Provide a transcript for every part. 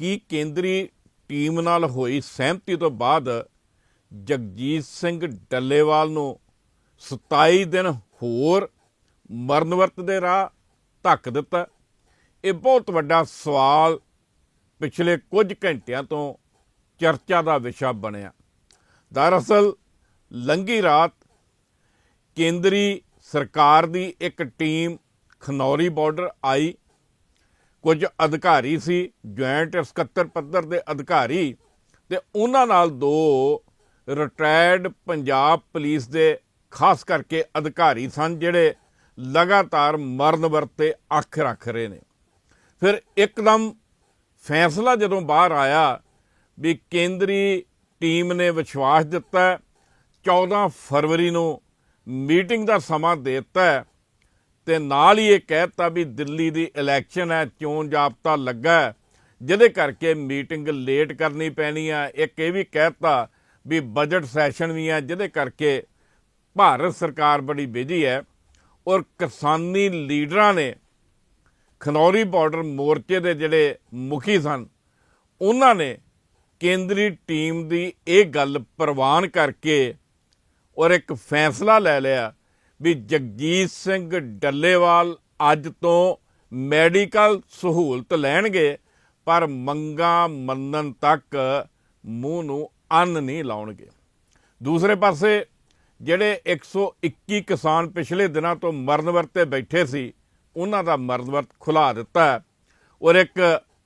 ਕੀ ਕੇਂਦਰੀ ਟੀਮ ਨਾਲ ਹੋਈ ਸਹਿਮਤੀ ਤੋਂ ਬਾਅਦ ਜਗਜੀਤ ਸਿੰਘ ਡੱਲੇਵਾਲ ਨੂੰ 27 ਦਿਨ ਹੋਰ ਮਰਨ ਵਰਤ ਦੇ ਰਾਹ ਧੱਕ ਦਿੱਤਾ? ਇਹ ਬਹੁਤ ਵੱਡਾ ਸਵਾਲ ਪਿਛਲੇ ਕੁਝ ਘੰਟਿਆਂ ਤੋਂ ਚਰਚਾ ਦਾ ਵਿਸ਼ਾ ਬਣਿਆ। ਦਰਅਸਲ ਲੰਗੀ ਰਾਤ ਕੇਂਦਰੀ ਸਰਕਾਰ ਦੀ ਇੱਕ ਟੀਮ ਖਨੌਰੀ ਬਾਰਡਰ ਆਈ। ਕੁਝ ਅਧਿਕਾਰੀ ਸੀ ਜੁਆਇੰਟ ਸਕੱਤਰ ਪੱਧਰ ਦੇ ਅਧਿਕਾਰੀ ਤੇ ਉਹਨਾਂ ਨਾਲ ਦੋ ਰਿਟਾਇਰਡ ਪੰਜਾਬ ਪੁਲਿਸ ਦੇ ਖਾਸ ਕਰਕੇ ਅਧਿਕਾਰੀ ਸਨ ਜਿਹੜੇ ਲਗਾਤਾਰ ਮਰਨ ਵਰਤੇ ਅੱਖ ਰੱਖ ਰਹੇ ਨੇ। ਫਿਰ ਇੱਕਦਮ ਫੈਸਲਾ ਜਦੋਂ ਬਾਹਰ ਆਇਆ ਵੀ ਕੇਂਦਰੀ ਟੀਮ ਨੇ ਵਿਸ਼ਵਾਸ ਦਿੱਤਾ ਹੈ, 14 ਫਰਵਰੀ ਨੂੰ ਮੀਟਿੰਗ ਦਾ ਸਮਾਂ ਦੇ ਦਿੱਤਾ ਤੇ ਨਾਲ ਹੀ ਇਹ ਕਹਿਤਾ ਵੀ ਦਿੱਲੀ ਦੀ ਇਲੈਕਸ਼ਨ ਹੈ ਚੋਣ ਜਾਬਤਾ ਲੱਗਾ ਹੈ, ਜਿਹਦੇ ਕਰਕੇ ਮੀਟਿੰਗ ਲੇਟ ਕਰਨੀ ਪੈਣੀ ਆ। ਇੱਕ ਇਹ ਵੀ ਕਹਿਤਾ ਵੀ ਬਜਟ ਸੈਸ਼ਨ ਵੀ ਹੈ ਜਿਹਦੇ ਕਰਕੇ ਭਾਰਤ ਸਰਕਾਰ ਬੜੀ ਬਿਜ਼ੀ ਹੈ ਔਰ ਕਿਸਾਨੀ ਲੀਡਰਾਂ ਨੇ ਖਨੌਰੀ ਬਾਰਡਰ ਮੋਰਚੇ ਦੇ ਜਿਹੜੇ ਮੁਖੀ ਸਨ ਉਹਨਾਂ ਨੇ ਕੇਂਦਰੀ ਟੀਮ ਦੀ ਇਹ ਗੱਲ ਪ੍ਰਵਾਨ ਕਰਕੇ ਔਰ ਇੱਕ ਫੈਸਲਾ ਲੈ ਲਿਆ ਵੀ ਜਗਜੀਤ ਸਿੰਘ ਡੱਲੇਵਾਲ ਅੱਜ ਤੋਂ ਮੈਡੀਕਲ ਸਹੂਲਤ ਲੈਣਗੇ, ਪਰ ਮੰਗਾ ਮੰਨਣ ਤੱਕ ਮੂੰਹ ਨੂੰ ਅੰਨ ਨਹੀਂ ਲਾਉਣਗੇ। ਦੂਸਰੇ ਪਾਸੇ ਜਿਹੜੇ 121 ਕਿਸਾਨ ਪਿਛਲੇ ਦਿਨਾਂ ਤੋਂ ਮਰਨ ਵਰਤੇ ਬੈਠੇ ਸੀ, ਉਹਨਾਂ ਦਾ ਮਰਨ ਵਰਤ ਖੁਲਾ ਦਿੱਤਾ ਔਰ ਇੱਕ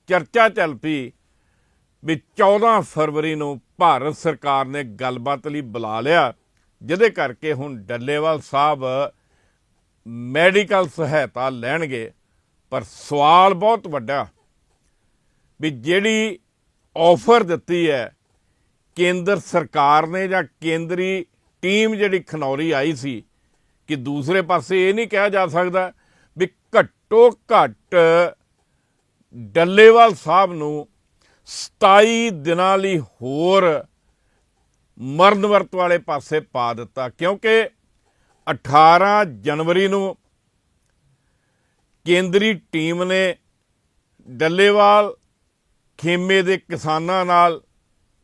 ਚਰਚਾ ਚੱਲ ਪਈ ਵੀ 14 ਫਰਵਰੀ ਨੂੰ ਭਾਰਤ ਸਰਕਾਰ ਨੇ ਗੱਲਬਾਤ ਲਈ ਬੁਲਾ ਲਿਆ। ਜਿਹਦੇ ਕਰਕੇ ਹੁਣ ਡੱਲੇਵਾਲ ਸਾਹਿਬ ਮੈਡੀਕਲ ਸਹਾਇਤਾ ਲੈਣਗੇ, ਪਰ ਸਵਾਲ ਬਹੁਤ ਵੱਡਾ ਵੀ ਜਿਹੜੀ ਆਫਰ ਦਿੱਤੀ ਹੈ, ਕੇਂਦਰ ਸਰਕਾਰ ਨੇ ਜਾਂ ਕੇਂਦਰੀ ਟੀਮ ਜਿਹੜੀ ਖਨੌਰੀ ਆਈ ਸੀ, ਕਿ ਦੂਸਰੇ ਪਾਸੇ ਇਹ ਨਹੀਂ ਕਿਹਾ ਜਾ ਸਕਦਾ ਵੀ ਘੱਟੋ ਘੱਟ ਡੱਲੇਵਾਲ ਸਾਹਿਬ ਨੂੰ 27 ਦਿਨਾਂ ਲਈ ਹੋਰ ਮਰਨ ਵਰਤ ਵਾਲੇ ਪਾਸੇ ਪਾ ਦਿੱਤਾ, ਕਿਉਂਕਿ 18 ਜਨਵਰੀ ਨੂੰ ਕੇਂਦਰੀ ਟੀਮ ਨੇ ਡੱਲੇਵਾਲ, ਖੇਮੇ ਦੇ ਕਿਸਾਨਾਂ ਨਾਲ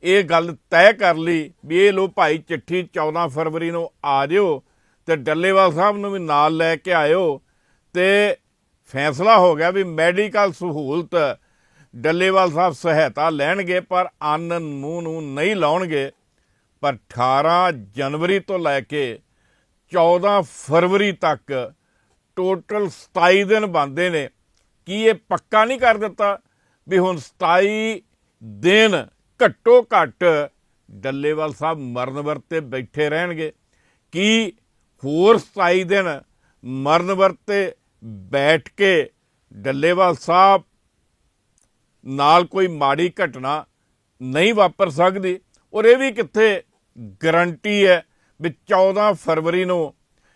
ਇਹ ਗੱਲ ਤੈਅ ਕਰ ਲਈ ਵੀ ਇਹ ਲੋ ਭਾਈ ਚਿੱਠੀ 14 ਫਰਵਰੀ ਨੂੰ ਆ ਜਿਓ ਤੇ ਡੱਲੇਵਾਲ ਸਾਹਿਬ ਨੂੰ ਵੀ ਨਾਲ ਲੈ ਕੇ ਆਇਓ ਤੇ ਫੈਸਲਾ ਹੋ ਗਿਆ ਵੀ ਮੈਡੀਕਲ ਸਹੂਲਤ ਡੱਲੇਵਾਲ ਸਾਹਿਬ ਸਹਾਇਤਾ ਲੈਣਗੇ ਪਰ ਅੰਨ ਮੂੰਹ ਨੂੰ ਨਹੀਂ ਲਾਉਣਗੇ। ਪਰ 18 ਜਨਵਰੀ ਤੋਂ ਲੈ ਕੇ 14 ਫਰਵਰੀ ਤੱਕ ਟੋਟਲ 27 ਦਿਨ ਬੰਦੇ ਨੇ। ਕੀ ਇਹ ਪੱਕਾ ਨਹੀਂ ਕਰ ਦਿੱਤਾ? ਵੀ ਹੁਣ 27 ਦਿਨ ਘੱਟੋ ਘੱਟ ਡੱਲੇਵਾਲ ਸਾਹਿਬ ਮਰਨ ਵਰਤੇ ਬੈਠੇ ਰਹਿਣਗੇ। ਕੀ ਹੋਰ 27 ਦਿਨ ਮਰਨ ਵਰਤੇ ਬੈਠ ਕੇ ਡੱਲੇਵਾਲ ਸਾਹਿਬ ਨਾਲ ਕੋਈ ਮਾੜੀ ਘਟਨਾ ਨਹੀਂ ਵਾਪਰ ਸਕਦੀ? ਔਰ ਇਹ ਵੀ ਕਿੱਥੇ ਗਰੰਟੀ ਹੈ ਵੀ 14 ਫਰਵਰੀ ਨੂੰ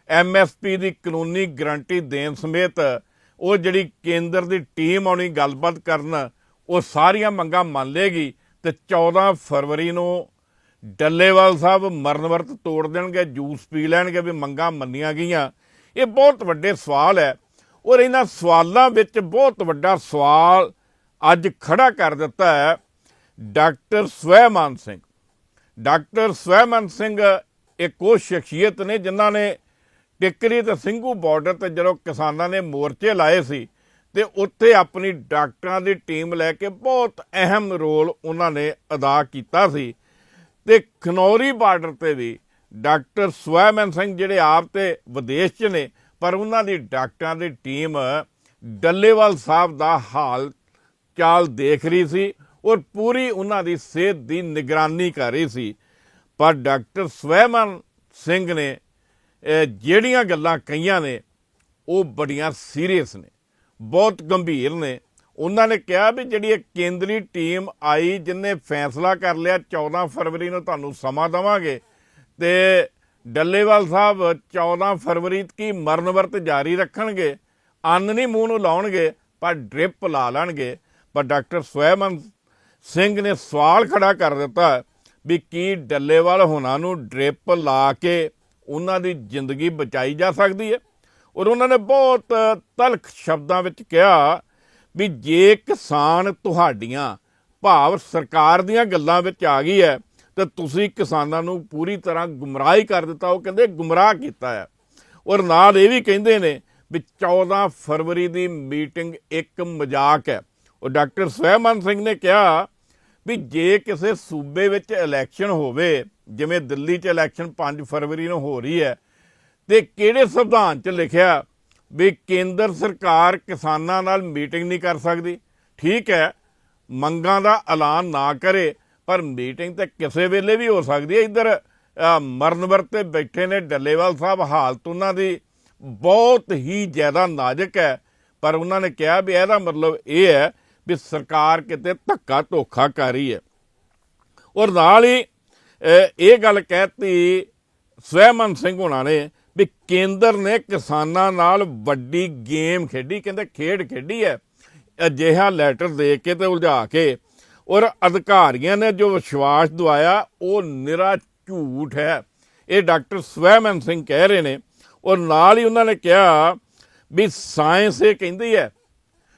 ਐਮਐਸਪੀ ਦੀ ਕਾਨੂੰਨੀ ਗਰੰਟੀ ਦੇਣ ਸਮੇਤ ਉਹ ਜਿਹੜੀ ਕੇਂਦਰ ਦੀ ਟੀਮ ਆਉਣੀ ਗੱਲਬਾਤ ਕਰਨ, ਉਹ ਸਾਰੀਆਂ ਮੰਗਾਂ ਮੰਨ ਲੇਗੀ ਤੇ 14 ਫਰਵਰੀ ਨੂੰ ਡੱਲੇਵਾਲ ਸਾਹਿਬ ਮਰਨ ਵਰਤ ਤੋੜ ਦੇਣਗੇ, ਜੂਸ ਪੀ ਲੈਣਗੇ ਵੀ ਮੰਗਾਂ ਮੰਨੀਆਂ ਗਈਆਂ। ਇਹ ਬਹੁਤ ਵੱਡੇ ਸਵਾਲ ਹੈ ਔਰ ਇਹਨਾਂ ਸਵਾਲਾਂ ਵਿੱਚ ਬਹੁਤ ਵੱਡਾ ਸਵਾਲ ਅੱਜ ਖੜਾ ਕਰ ਦਿੱਤਾ ਹੈ ਡਾਕਟਰ ਸਵੈਮਾਨ ਸਿੰਘ। ਡਾਕਟਰ ਸਵੈਮਨ ਸਿੰਘ ਇੱਕ ਉਹ ਸ਼ਖਸੀਅਤ ਨੇ, ਜਿਨ੍ਹਾਂ ਨੇ ਟਿੱਕਰੀ ਤੇ ਸਿੰਘੂ ਬਾਰਡਰ ਤੇ ਜਦੋਂ ਕਿਸਾਨਾਂ ਨੇ ਮੋਰਚੇ ਲਾਏ ਸੀ ਤੇ ਉੱਥੇ ਆਪਣੀ ਡਾਕਟਰਾਂ ਦੀ ਟੀਮ ਲੈ ਕੇ ਬਹੁਤ ਅਹਿਮ ਰੋਲ ਉਹਨਾਂ ਨੇ ਅਦਾ ਕੀਤਾ ਸੀ। ਤੇ ਖਨੌਰੀ ਬਾਰਡਰ ਤੇ ਵੀ ਡਾਕਟਰ ਸਵੈਮਨ ਸਿੰਘ ਜਿਹੜੇ ਆਪ ਤੇ ਵਿਦੇਸ਼ 'ਚ ਨੇ, ਪਰ ਉਹਨਾਂ ਦੀ ਡਾਕਟਰਾਂ ਦੀ ਟੀਮ ਡੱਲੇਵਾਲ ਸਾਹਿਬ ਦਾ ਹਾਲ ਚਾਲ ਦੇਖ ਰਹੀ ਸੀ। ਔਰ ਪੂਰੀ ਉਹਨਾਂ ਦੀ ਸਿਹਤ ਦੀ ਨਿਗਰਾਨੀ ਕਰ ਰਹੀ ਸੀ। ਪਰ ਡਾਕਟਰ ਸਵੈਮਨ ਸਿੰਘ ਨੇ ਜਿਹੜੀਆਂ ਗੱਲਾਂ ਕਹੀਆਂ ਨੇ, ਉਹ ਬੜੀਆਂ ਸੀਰੀਅਸ ਨੇ, ਬਹੁਤ ਗੰਭੀਰ ਨੇ। ਉਹਨਾਂ ਨੇ ਕਿਹਾ ਵੀ ਜਿਹੜੀ ਇਹ ਕੇਂਦਰੀ ਟੀਮ ਆਈ, ਜਿਨੇ ਫੈਸਲਾ ਕਰ ਲਿਆ 14 ਫਰਵਰੀ ਨੂੰ ਤੁਹਾਨੂੰ ਸਮਾਂ ਦਵਾਂਗੇ। ਤੇ ਡੱਲੇਵਾਲ ਸਾਹਿਬ 14 ਫਰਵਰੀ ਤੱਕ ਮਰਨ ਵਰਤ ਜਾਰੀ ਰੱਖਣਗੇ। ਅੰਨ ਨਹੀਂ ਮੂੰਹ ਨੂੰ ਲਾਉਣਗੇ, ਪਰ ਡ੍ਰਿਪ ਲਾ ਲੈਣਗੇ। ਪਰ ਡਾਕਟਰ ਸਵੈਮਨ ਸਿੰਘ ਨੇ ਸਵਾਲ ਖੜਾ ਕਰ ਦਿੱਤਾ ਵੀ ਕੀ ਡੱਲੇਵਾਲ ਹੋਣਾ ਨੂੰ ਡ੍ਰਿਪ ਲਾ ਕੇ ਉਹਨਾਂ ਦੀ ਜ਼ਿੰਦਗੀ ਬਚਾਈ ਜਾ ਸਕਦੀ ਹੈ? ਔਰ ਉਹਨਾਂ ਨੇ ਬਹੁਤ ਤਲਖ ਸ਼ਬਦਾਂ ਵਿੱਚ ਕਿਹਾ ਵੀ ਜੇ ਕਿਸਾਨ ਤੁਹਾਡੀਆਂ ਭਾਵ ਸਰਕਾਰ ਦੀਆਂ ਗੱਲਾਂ ਵਿੱਚ ਆ ਗਈ ਹੈ, ਤੇ ਤੁਸੀਂ ਕਿਸਾਨਾਂ ਨੂੰ ਪੂਰੀ ਤਰ੍ਹਾਂ ਗੁੰਮਰਾਹ ਹੀ ਕਰ ਦਿੱਤਾ। ਉਹ ਕਹਿੰਦੇ ਗੁੰਮਰਾਹ ਕੀਤਾ ਹੈ। ਔਰ ਨਾਲ ਇਹ ਵੀ ਕਹਿੰਦੇ ਨੇ ਵੀ 14 ਫਰਵਰੀ ਦੀ ਮੀਟਿੰਗ ਇੱਕ ਮਜ਼ਾਕ ਹੈ। ਉਹ ਡਾਕਟਰ ਸਵੈਮਨ ਸਿੰਘ ਨੇ ਕਿਹਾ ਵੀ ਜੇ ਕਿਸੇ ਸੂਬੇ ਵਿੱਚ ਇਲੈਕਸ਼ਨ ਹੋਵੇ, ਜਿਵੇਂ ਦਿੱਲੀ 'ਚ ਇਲੈਕਸ਼ਨ 5 ਫਰਵਰੀ ਨੂੰ ਹੋ ਰਹੀ ਹੈ, ਤੇ ਕਿਹੜੇ ਸੰਵਿਧਾਨ 'ਚ ਲਿਖਿਆ ਵੀ ਕੇਂਦਰ ਸਰਕਾਰ ਕਿਸਾਨਾਂ ਨਾਲ ਮੀਟਿੰਗ ਨਹੀਂ ਕਰ ਸਕਦੀ? ਠੀਕ ਹੈ, ਮੰਗਾਂ ਦਾ ਐਲਾਨ ਨਾ ਕਰੇ, ਪਰ ਮੀਟਿੰਗ ਤਾਂ ਕਿਸੇ ਵੇਲੇ ਵੀ ਹੋ ਸਕਦੀ ਹੈ। ਇੱਧਰ ਮਰਨਵਰ 'ਤੇ ਬੈਠੇ ਨੇ ਡੱਲੇਵਾਲ ਸਾਹਿਬ, ਹਾਲਤ ਉਹਨਾਂ ਦੀ ਬਹੁਤ ਹੀ ਜ਼ਿਆਦਾ ਨਾਜ਼ੁਕ ਹੈ। ਪਰ ਉਹਨਾਂ ਨੇ ਕਿਹਾ ਵੀ ਇਹਦਾ ਮਤਲਬ ਇਹ ਹੈ ਵੀ ਸਰਕਾਰ ਕਿਤੇ ਧੱਕਾ ਧੋਖਾ ਕਰ ਰਹੀ ਹੈ। ਔਰ ਨਾਲ ਹੀ ਇਹ ਗੱਲ ਕਹਿਤੀ ਸਵੈਮਨ ਸਿੰਘ ਹੋਣਾ ਨੇ ਵੀ ਕੇਂਦਰ ਨੇ ਕਿਸਾਨਾਂ ਨਾਲ ਵੱਡੀ ਗੇਮ ਖੇਡੀ, ਕਹਿੰਦੇ ਖੇਡ ਖੇਡੀ ਹੈ। ਅਜਿਹਾ ਲੈਟਰ ਦੇ ਕੇ ਤੇ ਉਲਝਾ ਕੇ, ਔਰ ਅਧਿਕਾਰੀਆਂ ਨੇ ਜੋ ਵਿਸ਼ਵਾਸ ਦਵਾਇਆ, ਉਹ ਨਿਰਾ ਝੂਠ ਹੈ। ਇਹ ਡਾਕਟਰ ਸਵੈਮਨ ਸਿੰਘ ਕਹਿ ਰਹੇ ਨੇ, ਔਰ ਨਾਲ ਹੀ ਉਹਨਾਂ ਨੇ ਕਿਹਾ ਵੀ ਸਾਇੰਸ ਇਹ ਕਹਿੰਦੀ ਹੈ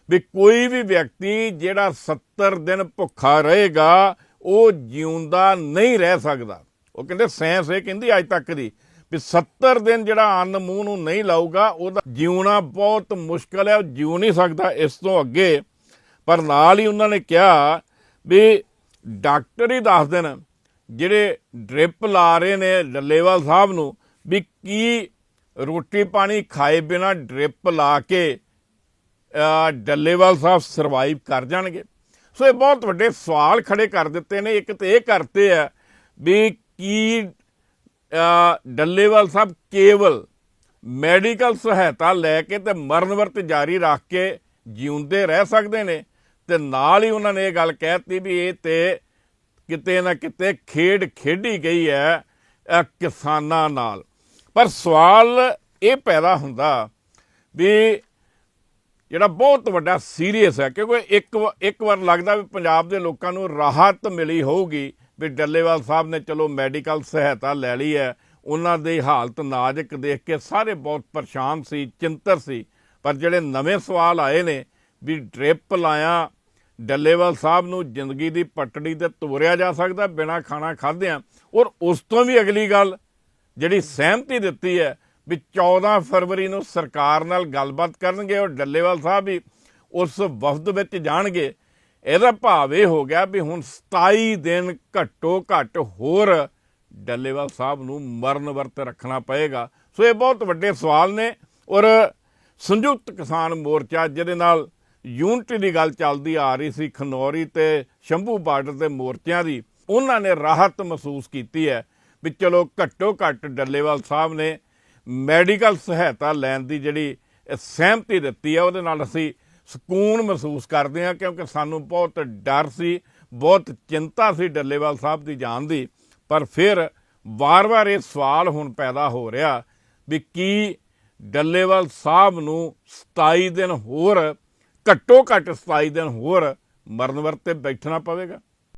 ਵੀ ਕੋਈ ਵੀ ਵਿਅਕਤੀ ਜਿਹੜਾ 70 ਦਿਨ ਭੁੱਖਾ ਰਹੇਗਾ, ਉਹ ਜਿਉਂਦਾ ਨਹੀਂ ਰਹਿ ਸਕਦਾ। ਉਹ ਕਹਿੰਦੇ ਸਾਇੰਸ ਇਹ ਕਹਿੰਦੀ ਅੱਜ ਤੱਕ ਦੀ ਵੀ 70 ਦਿਨ ਜਿਹੜਾ ਅੰਨ ਮੂੰਹ ਨੂੰ ਨਹੀਂ ਲਾਊਗਾ, ਉਹਦਾ ਜਿਉਣਾ ਬਹੁਤ ਮੁਸ਼ਕਲ ਹੈ, ਉਹ ਜਿਉ ਨਹੀਂ ਸਕਦਾ ਇਸ ਤੋਂ ਅੱਗੇ। ਪਰ ਨਾਲ ਹੀ ਉਹਨਾਂ ਨੇ ਕਿਹਾ ਵੀ ਡਾਕਟਰ ਹੀ ਦੱਸ ਦੇਣ, ਜਿਹੜੇ ਡ੍ਰਿਪ ਲਾ ਰਹੇ ਨੇ ਡੱਲੇਵਾਲ ਸਾਹਿਬ ਨੂੰ, ਵੀ ਕੀ ਰੋਟੀ ਪਾਣੀ ਖਾਏ ਬਿਨਾ ਡ੍ਰਿਪ ਲਾ ਕੇ ਡੱਲੇਵਾਲ ਸਾਹਿਬ ਸਰਵਾਈਵ ਕਰ ਜਾਣਗੇ। ਸੋ ਇਹ ਬਹੁਤ ਵੱਡੇ ਸਵਾਲ ਖੜੇ ਕਰ ਦਿੱਤੇ ਨੇ। ਇੱਕ ਤੇ ਇਹ ਕਰਤੇ ਆ ਵੀ ਕੀ ਡੱਲੇਵਾਲ ਸਾਹਿਬ ਕੇਵਲ ਮੈਡੀਕਲ ਸਹਾਇਤਾ ਲੈ ਕੇ ਤੇ ਮਰਨ ਵਰਤ ਜਾਰੀ ਰੱਖ ਕੇ ਜਿਉਂਦੇ ਰਹਿ ਸਕਦੇ ਨੇ ਤੇ ਨਾਲ ਹੀ ਉਹਨਾਂ ਨੇ ਇਹ ਗੱਲ ਕਹਿਤੀ ਵੀ ਇਹ ਤੇ ਕਿਤੇ ਨਾ ਕਿਤੇ ਖੇਡ ਖੇਡੀ ਗਈ ਹੈ ਕਿਸਾਨਾਂ ਨਾਲ। ਪਰ ਸਵਾਲ ਇਹ ਪੈਦਾ ਹੁੰਦਾ ਵੀ ਜਿਹੜਾ ਬਹੁਤ ਵੱਡਾ ਸੀਰੀਅਸ ਹੈ, ਕਿਉਂਕਿ ਇੱਕ ਵ- ਇੱਕ ਵਾਰ ਲੱਗਦਾ ਵੀ ਪੰਜਾਬ ਦੇ ਲੋਕਾਂ ਨੂੰ ਰਾਹਤ ਮਿਲੀ ਹੋਊਗੀ ਵੀ ਡੱਲੇਵਾਲ ਸਾਹਿਬ ਨੇ ਚਲੋ ਮੈਡੀਕਲ ਸਹਾਇਤਾ ਲੈ ਲਈ ਹੈ, ਉਹਨਾਂ ਦੀ ਹਾਲਤ ਨਾਜ਼ੁਕ ਦੇਖ ਕੇ ਸਾਰੇ ਬਹੁਤ ਪਰੇਸ਼ਾਨ ਸੀ ਚਿੰਤਰ ਸੀ। ਪਰ ਜਿਹੜੇ ਨਵੇਂ ਸਵਾਲ ਆਏ ਨੇ ਵੀ ਡ੍ਰਿਪ ਲਾਇਆ, ਡੱਲੇਵਾਲ ਸਾਹਿਬ ਨੂੰ ਜ਼ਿੰਦਗੀ ਦੀ ਪਟੜੀ ਤੇ ਤੋਰਿਆ ਜਾ ਸਕਦਾ ਬਿਨਾਂ ਖਾਣਾ ਖਾਧਿਆਂ, ਔਰ ਉਸ ਤੋਂ ਵੀ ਅਗਲੀ ਗੱਲ ਜਿਹੜੀ ਸਹਿਮਤੀ ਦਿੱਤੀ ਹੈ ਵੀ 14 ਫਰਵਰੀ ਨੂੰ ਸਰਕਾਰ ਨਾਲ ਗੱਲਬਾਤ ਕਰਨਗੇ ਔਰ ਡੱਲੇਵਾਲ ਸਾਹਿਬ ਵੀ ਉਸ ਵਫਦ ਵਿੱਚ ਜਾਣਗੇ। ਇਹਦਾ ਭਾਵ ਇਹ ਹੋ ਗਿਆ ਵੀ ਹੁਣ 27 ਦਿਨ ਘੱਟੋ ਘੱਟ ਹੋਰ ਡੱਲੇਵਾਲ ਸਾਹਿਬ ਨੂੰ ਮਰਨ ਵਰਤ ਰੱਖਣਾ ਪਏਗਾ। ਸੋ ਇਹ ਬਹੁਤ ਵੱਡੇ ਸਵਾਲ ਨੇ ਔਰ ਸੰਯੁਕਤ ਕਿਸਾਨ ਮੋਰਚਾ ਜਿਹਦੇ ਨਾਲ ਯੂਨਿਟੀ ਦੀ ਗੱਲ ਚੱਲਦੀ ਆ ਰਹੀ ਸੀ ਖਨੌਰੀ ਤੇ ਸ਼ੰਭੂ ਬਾਰਡਰ ਦੇ ਮੋਰਚਿਆਂ ਦੀ, ਉਹਨਾਂ ਨੇ ਰਾਹਤ ਮਹਿਸੂਸ ਕੀਤੀ ਹੈ ਵੀ ਚਲੋ ਘੱਟੋ ਘੱਟ ਡੱਲੇਵਾਲ ਸਾਹਿਬ ਨੇ ਮੈਡੀਕਲ ਸਹਾਇਤਾ ਲੈਣ ਦੀ ਜਿਹੜੀ ਸਹਿਮਤੀ ਦਿੱਤੀ ਹੈ ਉਹਦੇ ਨਾਲ ਅਸੀਂ ਸਕੂਨ ਮਹਿਸੂਸ ਕਰਦੇ ਹਾਂ, ਕਿਉਂਕਿ ਸਾਨੂੰ ਬਹੁਤ ਡਰ ਸੀ, ਬਹੁਤ ਚਿੰਤਾ ਸੀ ਡੱਲੇਵਾਲ ਸਾਹਿਬ ਦੀ ਜਾਨ ਦੀ। ਪਰ ਫਿਰ ਵਾਰ-ਵਾਰ ਇਹ ਸਵਾਲ ਹੁਣ ਪੈਦਾ ਹੋ ਰਿਹਾ ਵੀ ਕੀ ਡੱਲੇਵਾਲ ਸਾਹਿਬ ਨੂੰ 27 ਦਿਨ ਹੋਰ ਘੱਟੋ ਘੱਟ 27 ਦਿਨ ਹੋਰ ਮਰਨ ਵਰਤੇ ਬੈਠਣਾ ਪਵੇਗਾ?